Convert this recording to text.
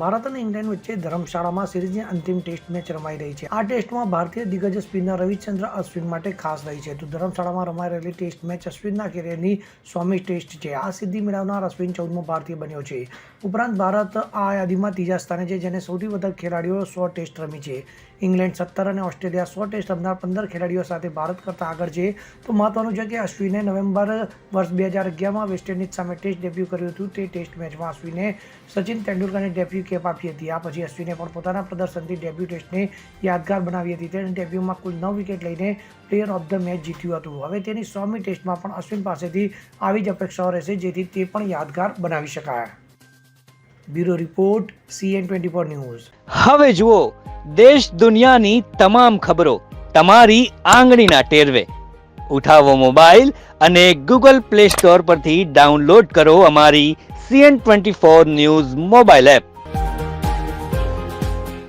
ભારત અને ઇંગ્લેન્ડ વચ્ચે ધર્મશાળામાં સિરીઝની અંતિમ ટેસ્ટ મેચ રમાઈ રહી છે. આ ટેસ્ટમાં ભારતીય દિગ્ગજ સ્પિનર રવિચંદ્ર અશ્વિન માટે ખાસ રહી છે. તો ધર્મશાળામાં રમાઈ રહેલી ટેસ્ટ મેચ અશ્વિનના કેરિયરની સ્વામી ટેસ્ટ છે. આ સિદ્ધિ મેળવનાર અશ્વિન ચૌદમો ભારતીય બન્યો છે. ઉપરાંત ભારત આ યાદીમાં ત્રીજા સ્થાને છે, જેને સૌથી વધારે ખેલાડીઓ સો ટેસ્ટ રમી છે. ઇંગ્લેન્ડ સત્તર અને ઓસ્ટ્રેલિયા સો ટેસ્ટ રમનાર પંદર ખેલાડીઓ સાથે ભારત કરતાં આગળ છે. તો મહત્વનું છે કે અશ્વિને નવેમ્બર વર્ષ બે હજાર અગિયારમાં વેસ્ટ ઇન્ડિઝ સામે ટેસ્ટ ડેબ્યુ કર્યું હતું. તે ટેસ્ટ મેચમાં અશ્વિને સચિન તેંડુલકરને ડેબ્યુ કેપ આપી હતી. આ પછી અશ્વિને પણ પોતાના પ્રદર્શનથી ડેબ્યુ ટેસ્ટને યાદગાર બનાવી હતી. તેણે ડેબ્યુમાં કુલ નવ વિકેટ લઈને પ્લેયર ઓફ ધ મેચ જીત્યું હતું. હવે તેની સોમી ટેસ્ટમાં પણ અશ્વિન પાસેથી આવી જ અપેક્ષાઓ રહેશે, જેથી તે પણ યાદગાર બનાવી શકાય. Bureau report, CN twenty four news. હવે જુઓ, દેશ દુનિયાની તમામ ખબરો તમારી આંગળીના ટેરવે. ઉઠાવો મોબાઈલ અને ગૂગલ પ્લે સ્ટોર પરથી ડાઉનલોડ કરો અમારી CN twenty four news mobile app.